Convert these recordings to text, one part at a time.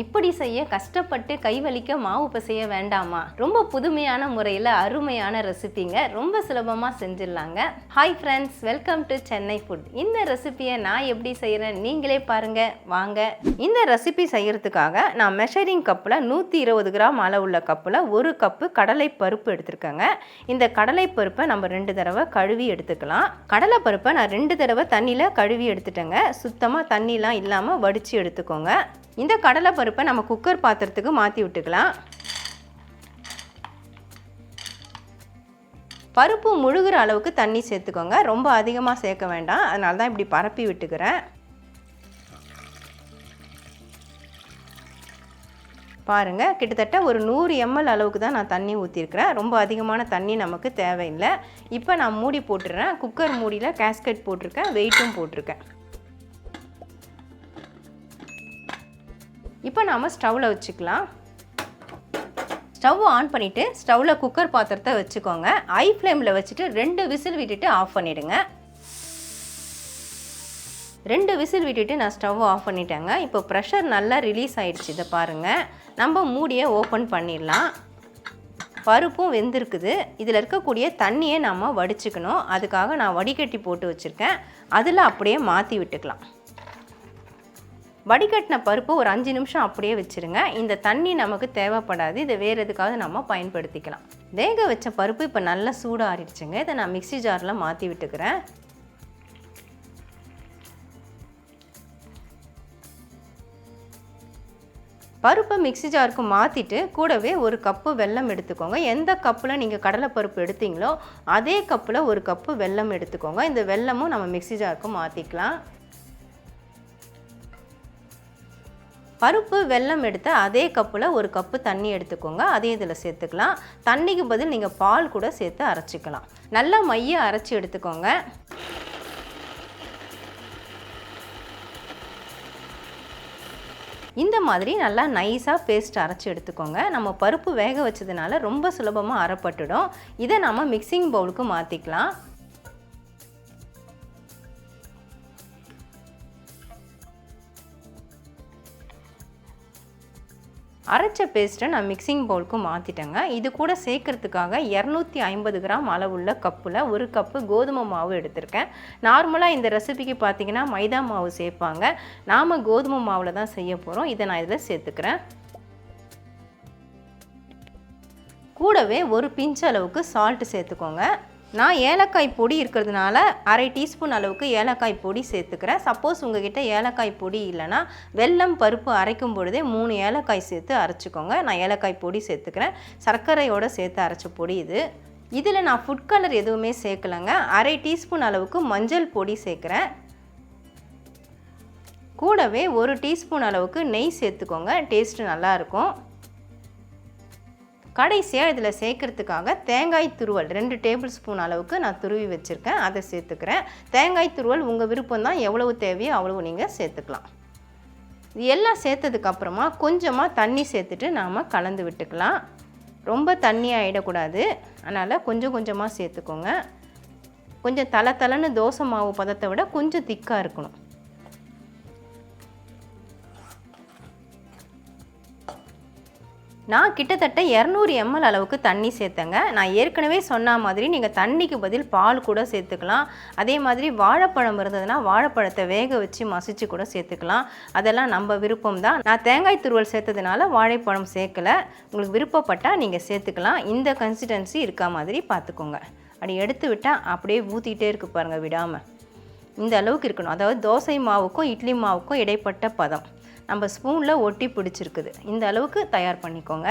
இப்படி செய்ய கஷ்டப்பட்டு கைவலிக்க மாவு பிசைய வேண்டாமா? ரொம்ப புதுமையான முறையில் அருமையான ரெசிபிங்க. ரொம்ப சுலபமாக செஞ்சிடலாங்க. Hi friends welcome to Chennai food இந்த ரெசிபியை நான் எப்படி செய்கிறேன் நீங்களே பாருங்க. வாங்க. இந்த ரெசிபி செய்கிறதுக்காக நான் மெஷரிங் கப்பில் நூற்றி இருபது கிராம் அளவுள்ள கப்பில் ஒரு கப்பு கடலை பருப்பு எடுத்திருக்கேங்க. இந்த கடலை பருப்பை நம்ம ரெண்டு தடவை கழுவி எடுத்துக்கலாம். கடலை பருப்பை நான் ரெண்டு தடவை தண்ணியில் கழுவி எடுத்துட்டேங்க. சுத்தமாக தண்ணிலாம் இல்லாமல் வடித்து எடுத்துக்கோங்க. இந்த கடலை நம்ம குக்கர் பாத்திரத்துக்கு மாற்றி விட்டுக்கலாம். பருப்பு முழுகிற அளவுக்கு தண்ணி சேர்த்துக்கோங்க. ரொம்ப அதிகமாக சேர்க்க வேண்டாம். அதனால தான் இப்படி பரப்பி விட்டுக்கிறேன். பாருங்கள் கிட்டத்தட்ட ஒரு நூறு எம்எல் அளவுக்கு தான் நான் தண்ணி ஊற்றிருக்கிறேன் ரொம்ப அதிகமான தண்ணி நமக்கு தேவையில்லை. இப்போ நான் மூடி போட்டுடுறேன் குக்கர் மூடியில் கேஸ்கட் போட்டிருக்கேன். வெயிட்டும் போட்டிருக்கேன். இப்போ நாம் ஸ்டவ்வில் வச்சுக்கலாம். ஸ்டவ் ஆன் பண்ணிவிட்டு ஸ்டவ்வில் குக்கர் பாத்திரத்தை வச்சுக்கோங்க. ஐ ஃப்ளேமில் வச்சுட்டு ரெண்டு விசில் விட்டுட்டு ஆஃப் பண்ணிவிடுங்க ரெண்டு விசில் விட்டுட்டு நான் ஸ்டவ் ஆஃப் பண்ணிட்டேங்க. இப்போ ப்ரெஷர் நல்லா ரிலீஸ் ஆகிடுச்சு இதை பாருங்கள் நம்ம மூடியை ஓப்பன் பண்ணிடலாம். பருப்பும் வெந்திருக்குது. இதில் இருக்கக்கூடிய தண்ணியை நம்ம வடிச்சுக்கணும். அதுக்காக நான் வடிகட்டி போட்டு வச்சுருக்கேன். அதில் அப்படியே மாற்றி விட்டுக்கலாம். வடிகட்டின பருப்பு ஒரு அஞ்சு நிமிஷம் அப்படியே வச்சுருங்க. இந்த தண்ணி நமக்கு தேவைப்படாது. இதை வேறு எதுக்காவது நம்ம பயன்படுத்திக்கலாம். வேக வச்ச பருப்பு இப்போ நல்லா சூடாறிடுச்சுங்க. இதை நான் மிக்ஸி ஜாரில் மாற்றி விட்டுக்கிறேன். பருப்பை மிக்ஸி ஜாருக்கு மாற்றிட்டு கூடவே ஒரு கப்பு வெல்லம் எடுத்துக்கோங்க. எந்த கப்பில் நீங்கள் கடலைப்பருப்பு எடுத்தீங்களோ அதே கப்பில் ஒரு கப்பு வெல்லம் எடுத்துக்கோங்க. இந்த வெல்லமும் நம்ம மிக்ஸி ஜாருக்கு மாற்றிக்கலாம் பருப்பு வெல்லம் எடுத்து அதே கப்பில் ஒரு கப்பு தண்ணி எடுத்துக்கோங்க. அதே இதில் சேர்த்துக்கலாம். தண்ணிக்கு பதில் நீங்கள் பால் கூட சேர்த்து அரைச்சிக்கலாம். நல்லா மைய அரைச்சி எடுத்துக்கோங்க. இந்த மாதிரி நல்லா நைஸாக பேஸ்ட் அரைச்சி எடுத்துக்கோங்க. நம்ம பருப்பு வேக வச்சதுனால ரொம்ப சுலபமாக அரைப்பட்டுடும். இதை நம்ம மிக்சிங் பவுலுக்கு மாற்றிக்கலாம் அரைச்ச பேஸ்ட்டை நான் மிக்சிங் பவுலுக்கு மாற்றிட்டேங்க இது கூட சேர்க்கறதுக்காக இரநூத்தி ஐம்பது கிராம் அளவுள்ள கப்பில் ஒரு கப்பு கோதுமை மாவு எடுத்திருக்கேன். நார்மலாக இந்த ரெசிபிக்கு பார்த்தீங்கன்னா மைதா மாவு சேர்ப்பாங்க. நாம் கோதுமை மாவில் தான் செய்ய போகிறோம் இதை நான் இதில் சேர்த்துக்கிறேன். கூடவே ஒரு பிஞ்ச் அளவுக்கு சால்ட்டு சேர்த்துக்கோங்க. நான் ஏலக்காய் பொடி இருக்கிறதுனால அரை டீஸ்பூன் அளவுக்கு ஏலக்காய் பொடி சேர்த்துக்கிறேன். சப்போஸ் உங்ககிட்ட ஏலக்காய் பொடி இல்லைன்னா வெல்லம் பருப்பு அரைக்கும் பொழுதே மூணு ஏலக்காய் சேர்த்து அரைச்சிக்கோங்க. நான் ஏலக்காய் பொடி சேர்த்துக்கிறேன். சர்க்கரையோடு சேர்த்து அரைச்ச பொடி இது. இதில் நான் ஃபுட் கலர் எதுவுமே சேர்க்கலைங்க. அரை டீஸ்பூன் அளவுக்கு மஞ்சள் பொடி சேர்க்குறேன். கூடவே ஒரு டீஸ்பூன் அளவுக்கு நெய் சேர்த்துக்கோங்க. டேஸ்ட்டு நல்லாயிருக்கும் கடைசியாக இதில் சேர்க்கறதுக்காக தேங்காய் துருவல் ரெண்டு டேபிள் ஸ்பூன் அளவுக்கு நான் துருவி வச்சுருக்கேன். அதை சேர்த்துக்கிறேன். தேங்காய் துருவல் உங்கள் விருப்பம் தான் எவ்வளவு தேவையோ அவ்வளவு நீங்கள் சேர்த்துக்கலாம். இது எல்லாம் சேர்த்ததுக்கப்புறமா கொஞ்சமாக தண்ணி சேர்த்துட்டு நாம் கலந்து விட்டுக்கலாம். ரொம்ப தண்ணி ஆகிடக்கூடாது அதனால் கொஞ்சம் கொஞ்சமாக சேர்த்துக்கோங்க. கொஞ்சம் தலை தலைன்னு தோசை மாவு பதத்தை விட கொஞ்சம் திக்காக இருக்கணும். நான் கிட்டத்தட்ட இரநூறு எம்எல் அளவுக்கு தண்ணி சேர்த்தேங்க. நான் ஏற்கனவே சொன்ன மாதிரி நீங்கள் தண்ணிக்கு பதில் பால் கூட சேர்த்துக்கலாம். அதே மாதிரி வாழைப்பழம் இருந்ததுன்னா வாழைப்பழத்தை வேக வச்சு மசிச்சு கூட சேர்த்துக்கலாம். அதெல்லாம் நம்ம விருப்பம் தான். நான் தேங்காய் துருவல் சேர்த்ததுனால வாழைப்பழம் சேர்க்கலை. உங்களுக்கு விருப்பப்பட்டால் நீங்கள் சேர்த்துக்கலாம். இந்த கன்சிஸ்டன்சி இருக்க மாதிரி பார்த்துக்கோங்க. அப்படி எடுத்து விட்டால் அப்படியே ஊற்றிக்கிட்டே இருக்கு பாருங்கள் விடாமல் இந்த அளவுக்கு இருக்கணும். அதாவது தோசை மாவுக்கும் இட்லி மாவுக்கும் இடைப்பட்ட பதம். நம்ம ஸ்பூனில் ஒட்டி பிடிச்சிருக்குது. இந்த அளவுக்கு தயார் பண்ணிக்கோங்க.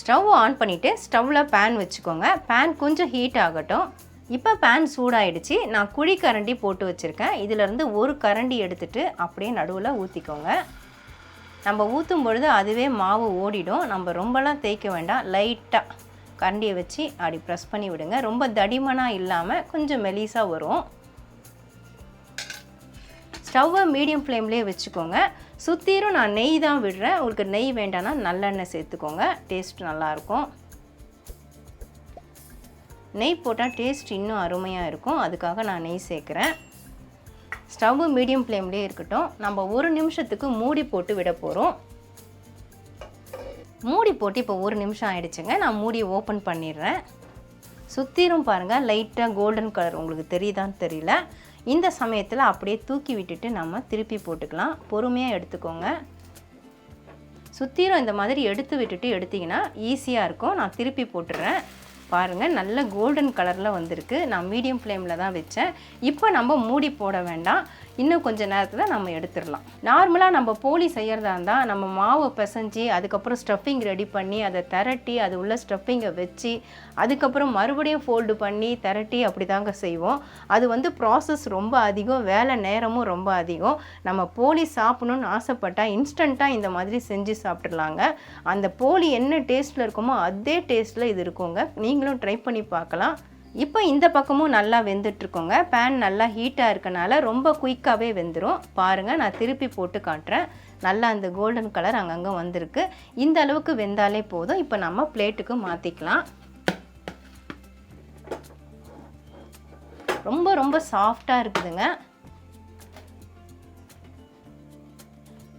ஸ்டவ் ஆன் பண்ணிவிட்டு ஸ்டவ்வில் பேன் வச்சுக்கோங்க. பேன் கொஞ்சம் ஹீட் ஆகட்டும். இப்போ பேன் சூடாயிடுச்சு. நான் குழி கரண்டி போட்டு வச்சுருக்கேன். இதிலேருந்து ஒரு கரண்டி எடுத்துட்டு அப்படியே நடுவில் ஊற்றிக்கோங்க நம்ம ஊற்றும் பொழுது அதுவே மாவு ஓடிடும். நம்ம ரொம்பலாம் தேய்க்க வேண்டாம். லைட்டாக கரண்டியை வச்சு அப்படி ப்ரெஸ் பண்ணி விடுங்க. ரொம்ப தடிமனாக இல்லாமல் கொஞ்சம் மெலிசாக வரும். ஸ்டவ்வை மீடியம் ஃப்ளேம்லேயே வச்சுக்கோங்க. சுற்றிலும் நான் நெய் தான் விடுறேன். உங்களுக்கு நெய் வேண்டாம்னா நல்லெண்ணெய் சேர்த்துக்கோங்க. டேஸ்ட் நல்லாயிருக்கும். நெய் போட்டால் டேஸ்ட் இன்னும் அருமையாக இருக்கும். அதுக்காக நான் நெய் சேர்க்குறேன். ஸ்டவ்வு மீடியம் ஃப்ளேம்லேயே இருக்கட்டும். நம்ம ஒரு நிமிஷத்துக்கு மூடி போட்டு விட போகிறோம் மூடி போட்டு இப்போ ஒரு நிமிஷம் ஆகிடுச்சுங்க நான் மூடி ஓப்பன் பண்ணிடுறேன். சுற்றிலும் பாருங்கள் லைட்டாக கோல்டன் கலர் உங்களுக்கு தெரியுதான்னு தெரியல. இந்த சமயத்தில் அப்படியே தூக்கி விட்டுட்டு நம்ம திருப்பி போட்டுக்கலாம். பொறுமையாக எடுத்துக்கோங்க. சுற்றிலும் இந்த மாதிரி எடுத்து விட்டுட்டு எடுத்திங்கன்னா ஈஸியாக இருக்கும். நான் திருப்பி போட்டுடுறேன் பாருங்கள் நல்ல கோல்டன் கலரில் வந்திருக்கு. நான் மீடியம் ஃப்ளேமில் தான் வச்சேன். இப்போ நம்ம மூடி போட வேண்டாம். இன்னும் கொஞ்சம் நேரத்தில் நம்ம எடுத்துடலாம். நார்மலாக நம்ம போலி செய்கிறதா இருந்தால் நம்ம மாவை பிசைஞ்சு அதுக்கப்புறம் ஸ்டஃபிங் ரெடி பண்ணி அதை திரட்டி அது உள்ள ஸ்டஃபிங்கை வச்சு அதுக்கப்புறம் மறுபடியும் ஃபோல்டு பண்ணி திரட்டி அப்படி தாங்க செய்வோம். அது வந்து ப்ராசஸ் ரொம்ப அதிகம் வேலை நேரமும் ரொம்ப அதிகம். நம்ம போலி சாப்பிடணும்னு ஆசைப்பட்டால் இன்ஸ்டண்ட்டாக இந்த மாதிரி செஞ்சு சாப்பிட்றலாங்க அந்த போலி என்ன டேஸ்ட்டில் இருக்குமோ அதே டேஸ்ட்டில் இது இருக்குங்க. நீங்களும் ட்ரை பண்ணி பார்க்கலாம். இப்போ இந்த பக்கமும் நல்லா வெந்துட்டுருக்கோங்க. பேன் நல்லா ஹீட்டாக இருக்கனால ரொம்ப குயிக்காகவே வெந்துடும் பாருங்கள் நான் திருப்பி போட்டு காட்டுறேன். நல்லா அந்த கோல்டன் கலர் அங்கங்கே வந்திருக்கு. இந்த அளவுக்கு வெந்தாலே போதும். இப்போ நம்ம பிளேட்டுக்கு மாற்றிக்கலாம் ரொம்ப ரொம்ப சாஃப்டாக இருக்குதுங்க.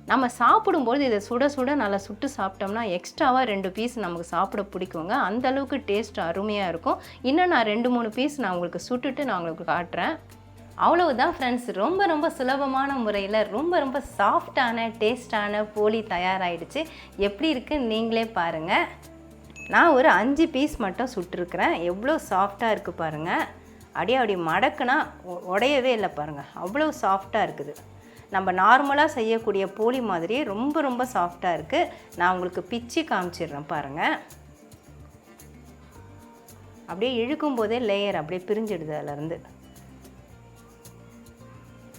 நம்ம சாப்பிடும்போது இதை சுட சுட நல்லா சுட்டு சாப்பிட்டோம்னா எக்ஸ்ட்ராவாக ரெண்டு பீஸ் நமக்கு சாப்பிட பிடிக்குங்க. அந்த அளவுக்கு டேஸ்ட் அருமையாக இருக்கும். இன்னும் நான் ரெண்டு மூணு பீஸ் நான் உங்களுக்கு சுட்டுட்டு நான் உங்களுக்கு காட்டுறேன். அவ்வளவுதான் ஃப்ரெண்ட்ஸ் ரொம்ப ரொம்ப சுலபமான முறையில் ரொம்ப ரொம்ப சாஃப்டான டேஸ்டான போலி தயாராகிடுச்சு எப்படி இருக்குன்னு நீங்களே பாருங்கள் நான் ஒரு அஞ்சு பீஸ் மட்டும் சுட்டிருக்கிறேன். எவ்வளோ சாஃப்டாக இருக்குது பாருங்கள் அப்படியே அப்படி மடக்குனா உடையவே இல்லை பாருங்கள் அவ்வளோ சாஃப்டாக இருக்குது. நம்ம நார்மலாக செய்யக்கூடிய போலி மாதிரியே ரொம்ப ரொம்ப சாஃப்டாக இருக்குது நான் உங்களுக்கு பிச்சு காமிச்சிடுறேன் பாருங்கள் அப்படியே இழுக்கும் போதே லேயர் அப்படியே பிரிஞ்சிடுது அதிலேருந்து.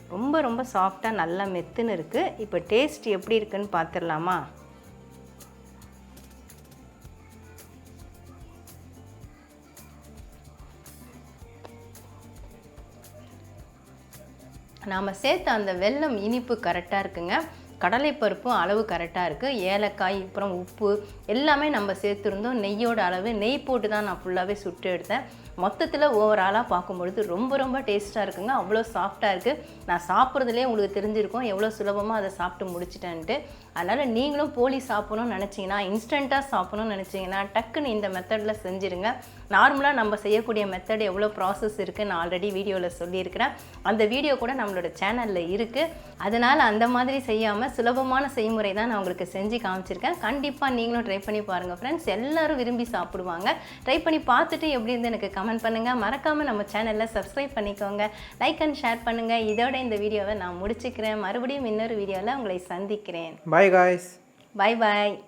ரொம்ப ரொம்ப சாஃப்டாக நல்லா மெத்துன்னு இருக்குது இப்போ டேஸ்ட் எப்படி இருக்குன்னு பார்த்துடலாமா நாம் சேர்த்த அந்த வெல்லம் இனிப்பு கரெக்டாக இருக்குங்க. கடலைப்பருப்பும் அளவு கரெக்டாக இருக்குது ஏலக்காய் அப்புறம் உப்பு எல்லாமே நம்ம சேர்த்துருந்தோம். நெய்யோட அளவு நெய் போட்டு தான் நான் ஃபுல்லாகவே சுட்டு எடுத்தேன். மொத்தத்தில் ஓவராலாக பார்க்கும்பொழுது ரொம்ப ரொம்ப டேஸ்ட்டாக இருக்குங்க. அவ்வளோ சாஃப்டாக இருக்குது நான் சாப்பிட்றதுலேயே உங்களுக்கு தெரிஞ்சிருக்கும். எவ்வளோ சுலபமாக அதை சாப்பிட்டு முடிச்சிட்டேன்ட்டு. அதனால் நீங்களும் போலி சாப்பிடணும்னு நினச்சிங்கன்னா இன்ஸ்டண்ட்டாக சாப்பிடணும்னு நினச்சிங்கன்னா டக்குன்னு இந்த மெத்தடில் செஞ்சுருங்க. நார்மலாக நம்ம செய்யக்கூடிய மெத்தட் எவ்வளோ ப்ராசஸ் இருக்குது நான் ஆல்ரெடி வீடியோவில் சொல்லியிருக்கிறேன். அந்த வீடியோ கூட நம்மளோட சேனலில் இருக்குது அதனால் அந்த மாதிரி செய்யாமல் சுலபமான செய்முறை தான் நான் உங்களுக்கு செஞ்சு காமிச்சிருக்கேன். கண்டிப்பாக நீங்களும் ட்ரை பண்ணி பாருங்கள் ஃப்ரெண்ட்ஸ் எல்லோரும் விரும்பி சாப்பிடுவாங்க. ட்ரை பண்ணி பார்த்துட்டு எப்படி இருந்து எனக்கு கமெண்ட் பண்ணுங்கள் மறக்காமல் நம்ம சேனலில் சப்ஸ்கிரைப் பண்ணிக்கோங்க. லைக் அண்ட் ஷேர் பண்ணுங்கள் இதோட இந்த வீடியோவை நான் முடிச்சுக்கிறேன். மறுபடியும் இன்னொரு வீடியோவில் உங்களை சந்திக்கிறேன். Bye guys. Bye bye.